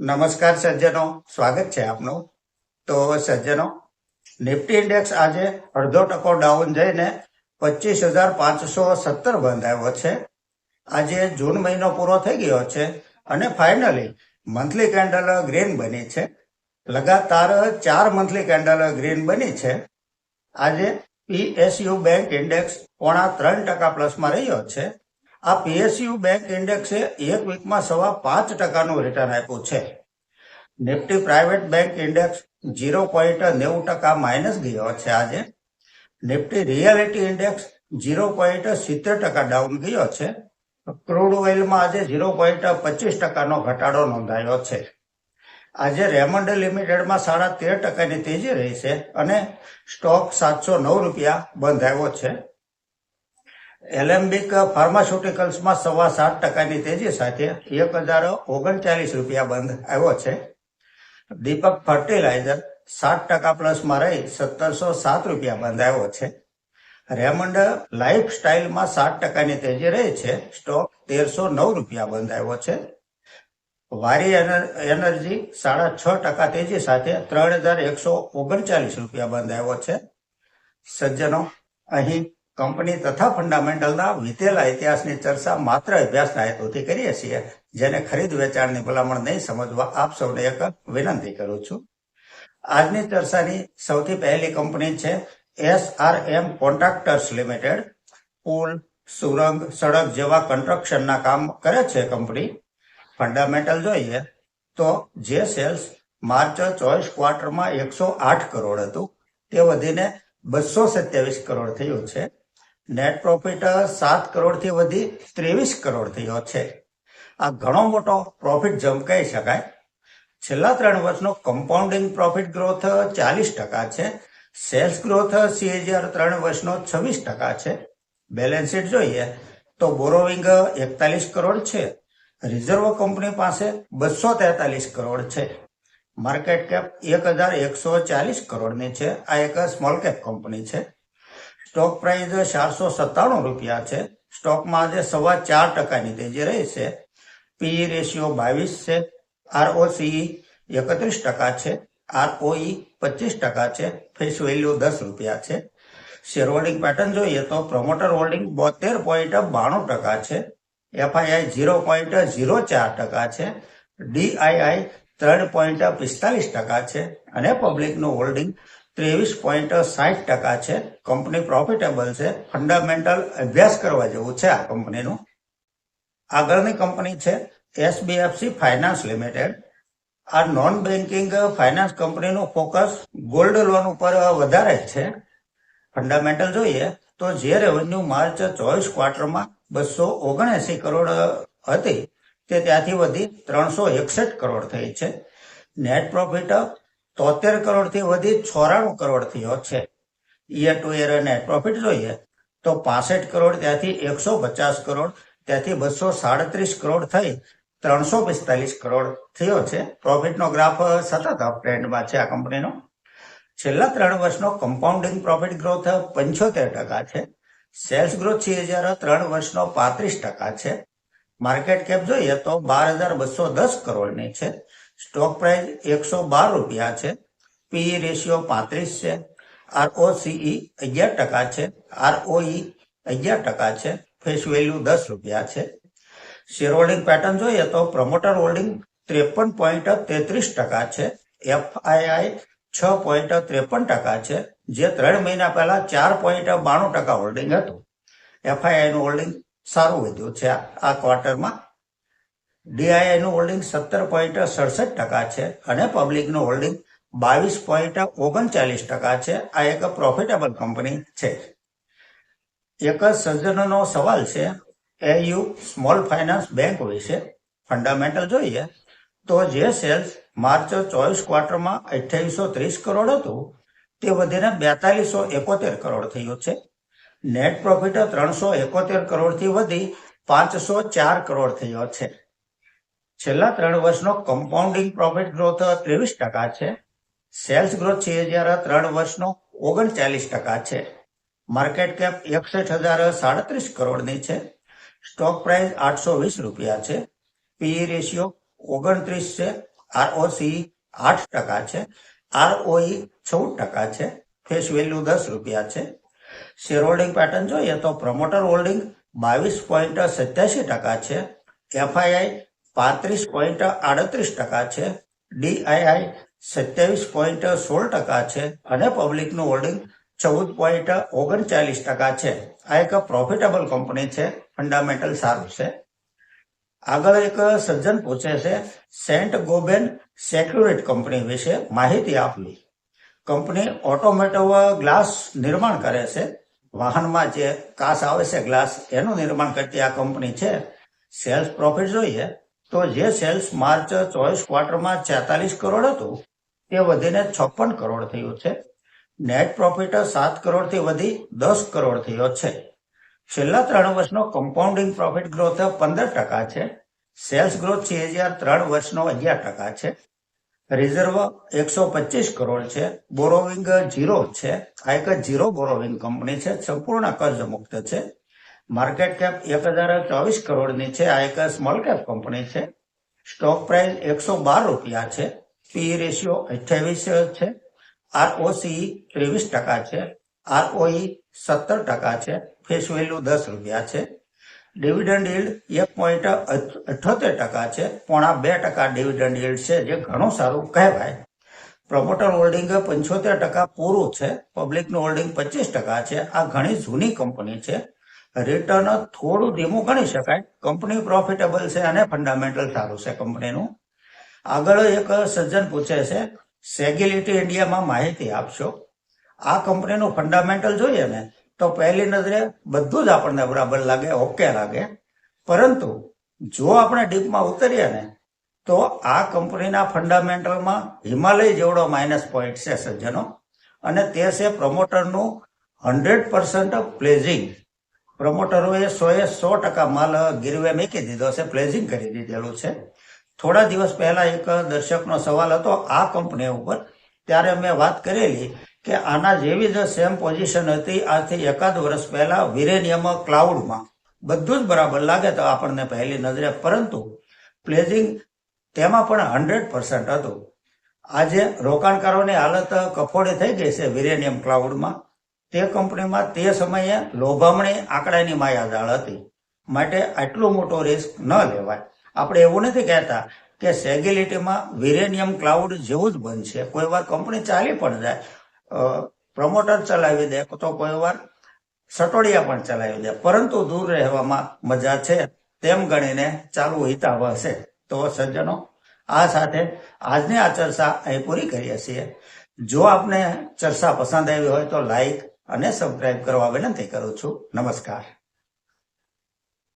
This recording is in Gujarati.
નમસ્કાર સજ્જનો, સ્વાગત છે આપનું. તો સજ્જનો, નિફ્ટી ઇન્ડેક્સ આજે અડધો ટકો ડાઉન જઈને પચીસ હજાર પાંચસો સત્તર બંધાયો છે. આજે જૂન મહિનો પૂરો થઈ ગયો છે અને ફાઇનલી મંથલી કેન્ડલ ગ્રીન બની છે. લગાતાર ચાર મંથલી કેન્ડલ ગ્રીન બની છે. આજે પીએસયુ બેંક ઇન્ડેક્સ પોણા ત્રણ ટકા પ્લસમાં રહ્યો છે. આ પીએસયુ બેંક ઇન્ડેક્સે એક વીકમાં સવા પાંચ ટકાનું રિટર્ન આપ્યું છે. Nifty private bank index zero point નેવું ટકા માઇનસ ગયો છે આજે. Nifty realty index zero point સિત્તેર ટકા ડાઉન ગયો છે. ક્રૂડ ઓઇલમાં આજે ઝીરો પોઈન્ટ પચીસ ટકાનો ઘટાડો નોંધાયો છે. આજે રેમન્ડ લિમિટેડમાં સાડા તેર ટકાની તેજી રહી છે અને સ્ટોક સાતસો નવ રૂપિયા બંધ આવ્યો છે. એલેમ્બિક ફાર્માસ્યુટિકલ્સમાં સવા સાત ટકાની તેજી સાથે એક હજાર ઓગણચાલીસ રૂપિયા બંધ આવ્યો છે. દીપક ફર્ટિલાઇઝર સાત ટકા પ્લસમાં રહી સત્તરસો સાત રૂપિયા બંધ આવ્યો છે. રેમંડ લાઈફ સ્ટાઇલમાં સાત ટકાની તેજી રહી છે. સ્ટોક તેરસો નવ રૂપિયા બંધ આવ્યો છે. વારી એનર- એનર્જી સાડા છ ટકા તેજી સાથે ત્રણ હજાર એકસો ઓગણચાલીસ રૂપિયા બંધ આવ્યો છે. સજ્જનો, અહીં કંપની તથા ફંડામેન્ટલના વીતેલા ઇતિહાસની ચર્ચા માત્ર અભ્યાસના હેતુથી કરીએ છીએ, જેને ખરીદ વેચાણની ભલામણ નહીં સમજવા આપ સૌને એક વિનંતી કરું છું. આજની ચર્ચાની સૌથી પહેલી કંપની છે S R M contractors limited. પુલ, સુરંગ, સડક જેવા કન્સ્ટ્રક્શનના કામ કરે છે કંપની. ફંડામેન્ટલ જોઈએ તો જે સેલ્સ માર્ચ ચોવીસ ક્વાર્ટરમાં એકસો આઠ કરોડ હતું, તે વધીને બસો સત્યાવીસ કરોડ થયું છે. નેટ પ્રોફિટ સાત કરોડથી વધી ત્રેવીસ કરોડ થયો છે. આ ઘણો મોટો પ્રોફિટ જમ્પ કહી શકાય. છેલ્લા ત્રણ વર્ષનો કમ્પાઉન્ડિંગ પ્રોફિટ ગ્રોથ ચાલીસ ટકા છે. સેલ્સ ગ્રોથ સીએજીઆર ત્રણ વર્ષનો છવ્વીસ ટકા છે. બેલેન્સ શીટ જોઈએ તો બોરોવિંગ એકતાલીસ કરોડ છે. રિઝર્વ કંપની પાસે બસો તેતાલીસ કરોડ છે. માર્કેટ કેપ એક હજાર એકસો ચાલીસ કરોડની છે. આ એક સ્મોલ કેપ કંપની છે. સ્ટોક પ્રાઇસ ચારસો સત્તાણું રૂપિયા છે, સ્ટોકમાં આજે સવા ચાર ટકાની તેજી રહી છે. પીઈ રેશિયો બાવીસ છે. આરઓસીઈ એકત્રીસ ટકા છે. આરઓઈ પચીસ ટકા છે. ફેસ વેલ્યુ દસ રૂપિયા છે. શેર હોલ્ડિંગ પેટર્ન જોઈએ તો પ્રમોટર હોલ્ડિંગ બોતેર પોઈન્ટ બાણું ટકા છે. એફઆઈઆઈ ઝીરો પોઈન્ટ ઝીરો ચાર ટકા છે. ડીઆઈઆઈ ત્રણ પોઈન્ટ પિસ્તાલીસ ટકા છે. અને પબ્લિકનું હોલ્ડિંગ ત્રેવીસ પોઈન્ટ સાઠ ટકા છે. કંપની પ્રોફિટેબલ છે. ફંડામેન્ટલ અભ્યાસ કરવા જેવું છે આ કંપનીનું આગળની કંપની છે એસબીએફસી ફાઇનાન્સ લિમિટેડ આ નોન બેન્કિંગ ફાઇનાન્સ કંપનીનું ફોકસ ગોલ્ડ લોન ઉપર વધારે છે. ફંડામેન્ટલ જોઈએ તો જે રેવન્યુ માર્ચ ચોવીસ ક્વાર્ટરમાં બસો ઓગણએસી કરોડ હતી તે ત્યાંથી વધી ત્રણસો એકસઠ કરોડ થઈ છે. નેટ પ્રોફિટ તોતેર કરોડથી વધી ચોરાણું કરોડ થયો છે. ઈયર ટુ યર અને પ્રોફિટ જોઈએ તો પાસઠ કરોડ, ત્યાંથી એકસો પચાસ કરોડ, ત્યાંથી બસો સાડત્રીસ કરોડ થઈ ત્રણસો પિસ્તાલીસ કરોડ થયો છે. પ્રોફિટનો ગ્રાફ સતત અપ ટ્રેન્ડમાં છે આ કંપનીનો છેલ્લા ત્રણ વર્ષનો કમ્પાઉન્ડિંગ પ્રોફિટ ગ્રોથ પંચોતેર ટકા છે. સેલ્સ ગ્રોથ છે હજાર ત્રણ વર્ષનો પાંત્રીસ ટકા છે. માર્કેટ કેપ જોઈએ તો બાર હજાર બસો દસ કરોડની છે. સ્ટોક પ્રાઇસ એકસો બાર રૂપિયા છે. પીઈ રેશિયો પાંત્રીસ છે. આરઓસીઈ અગિયાર ટકા છે. આરઓઈ અગિયાર ટકા છે. ફેસ વેલ્યુ દસ રૂપિયા છે. શેર હોલ્ડિંગ પેટર્ન જોઈએ તો પ્રમોટર હોલ્ડિંગ ત્રેપન પોઈન્ટ તેત્રીસ ટકા છે. એફઆઈઆઈ છ પોઈન્ટ ત્રેપન ટકા છે. જે ત્રણ મહિના પહેલા ચાર પોઈન્ટ બાણું ટકા હોલ્ડિંગ હતું. એફઆઈઆઈનું હોલ્ડિંગ સારું વધ્યું છે. આ- ક્વાર્ટરમાં ડીઆઈઆઈ હોલ્ડિંગ સત્તર પોઈન્ટ સડસઠ ટકા છે અને પબ્લિકનું હોલ્ડિંગ બાવીસ પોઈન્ટ ઓગણચાલીસ ટકા છે. આ એક પ્રોફિટેબલ કંપની છે. એક સજ્જનનો સવાલ છે, એયુ સ્મોલ ફાઇનાન્સ બેંક વિશે ફંડામેન્ટલ જોઈએ તો જે સેલ્સ માર્ચ ચોવીસ ક્વાર્ટરમાં અઠ્યાવીસો ત્રીસ કરોડ હતું, તે વધીને બેતાલીસો એકોતેર કરોડ થયું છે. નેટ પ્રોફિટ ત્રણસો એકોતેર કરોડથી વધી પાંચસો ચાર કરોડ થયો છે. છેલ્લા ત્રણ વર્ષનો કમ્પાઉન્ડિંગ પ્રોફિટ ગ્રોથ ત્રેવીસ ટકા છે. સેલ્સ ગ્રોથ છે જ્યારે ત્રણ વર્ષનો ઓગણચાલીસ ટકા છે. માર્કેટ કેપ એકસઠ હજાર સાડત્રીસ કરોડની છે. સ્ટોક પ્રાઇસ આઠસો વીસ રૂપિયા છે. પીઈ રેશિયો ઓગણત્રીસ છે. આરઓસી આઠ ટકા છે. આરઓઈ ચૌદ ટકા છે. ફેસ વેલ્યુ દસ રૂપિયા છે. શેર હોલ્ડિંગ પેટર્ન જોઈએ તો પ્રમોટર હોલ્ડિંગ બાવીસ પોઈન્ટ સત્યાસી ટકા છે. એફઆઈઆઈ પાંત્રીસ પોઈન્ટ આડત્રીસ ટકા છે. ડીઆઈઆઈ સત્યાવીસ પોઈન્ટ સોળ ટકા છે અને પબ્લિકનું હોલ્ડિંગ ચૌદ પોઈન્ટ ઓગણચાલીસ ટકા છે. આ એક પ્રોફિટેબલ કંપની છે, ફંડામેન્ટલ સારું છે. આગળ એક સજ્જન પૂછે છે, સેન્ટ ગોબેન સેક્યુરિટ કંપની વિશે માહિતી આપવી. કંપની ઓટોમેટિવ ગ્લાસ નિર્માણ કરે છે. વાહનમાં જે કાસ આવે છે ગ્લાસ, એનું નિર્માણ કરતી આ કંપની છે. સેલ્સ પ્રોફિટ જોઈએ. તો જે સેલ્સ માર્ચ ચોવીસ ક્વાર્ટરમાં છેતાલીસ કરોડ હતું, તે વધીને છપ્પન કરોડ થયું છે. નેટ પ્રોફિટ સાત કરોડથી વધી દસ કરોડ થયો છે. છેલ્લા ત્રણ વર્ષનો કમ્પાઉન્ડિંગ પ્રોફિટ ગ્રોથ પંદર ટકા છે. સેલ્સ ગ્રોથ છે હજાર ત્રણ વર્ષનો અગિયાર ટકા છે. રિઝર્વ એકસો પચીસ કરોડ છે. બોરોવિંગ જીરો છે. આ એક જીરો બોરોવિંગ કંપની છે. સંપૂર્ણ કર્જ મુક્ત છે. માર્કેટ કેપ એક હજાર ચોવીસ કરોડની છે. આ એક સ્મોલ કેપ કંપની છે. સ્ટોક પ્રાઇસ એકસો બાર રૂપિયા છે. પી રેશિયો અઠ્યાવીસ છે. આરઓસી ત્રેવીસ ટકા છે. આરઓઈ સત્તર ટકા છે. ફેસ વેલ્યુ દસ રૂપિયા છે. ડિવિડન્ડ ઇલ્ડ એક પોઈન્ટ અઠ્યોતેર ટકા છે. પોણા બે ટકા ડિવિડન્ડ ઇલ્ડ છે, જે ઘણું સારું કહેવાય. પ્રમોટર હોલ્ડિંગ પંચોતેર ટકા પૂરું છે. પબ્લિકનું હોલ્ડિંગ પચીસ ટકા છે. આ ઘણી જૂની કંપની છે. રિટર્ન થોડું ધીમું ગણી શકાય. કંપની પ્રોફિટેબલ છે અને ફંડામેન્ટલ સારું છે કંપનીનું આગળ એક સજ્જન પૂછે છે સેગિલિટી ઇન્ડિયામાં માહિતી આપશો? આ કંપનીનું ફંડામેન્ટલ જોઈએ ને, તો પહેલી નજરે બધું જ આપણને બરાબર લાગે ઓકે લાગે. પરંતુ જો આપણે ડીપમાં ઉતરીએ ને, તો આ કંપનીના ફંડામેન્ટલમાં હિમાલય જેવડો માઇનસ પોઈન્ટ છે સજ્જનો. અને તે છે પ્રમોટરનું હંડ્રેડ પર્સન્ટ પ્લેઝિંગ પ્રમોટરોએ સોએ સો ટકા માલ ગીરવે મૂકી દીધો છે, પ્લેઝિંગ કરી દીધેલું છે. થોડા દિવસ પહેલા એક દર્શકનો સવાલ હતો આ કંપની ઉપર, ત્યારે મેં વાત કરેલી કે આના જેવી જ સેમ પોઝિશન હતી આજથી એકાદ વર્ષ પહેલા વિરેનિયમ ક્લાઉડમાં. બધું જ બરાબર લાગે તો આપણને પહેલી નજરે, પરંતુ પ્લેઝિંગ તેમાં પણ હંડ્રેડ પર્સન્ટ હતું. આજે રોકાણકારોની હાલત કફોડી થઈ ગઈ છે વિરેનિયમ ક્લાઉડમાં. તે કંપનીમાં તે સમયે લોભામણી આંકડાની માયાજાળ હતી. માટે આટલું મોટો રિસ્ક ન લેવાય. આપણે એવું નથી કહેતા કે સેગિલિટીમાં વિરેનિયમ ક્લાઉડ જેવું જ બનશે. કોઈ વાર કંપની ચાલી પણ જાય. પ્રમોટર ચલાવી દે તો કોઈ વાર સટોડિયા પણ ચલાવી દે. પરંતુ દૂર રહેવામાં મજા છે તેમ ગણીને ચાલુ હિતાવ હશે તો સજ્જનો, આ સાથે આજની આ ચર્ચા અહીં પૂરી કરીએ છીએ. જો આપને ચર્ચા પસંદ આવી હોય તો લાઈક અને સબસ્ક્રાઇબ કરવા વિનંતી કરું છું. નમસ્કાર.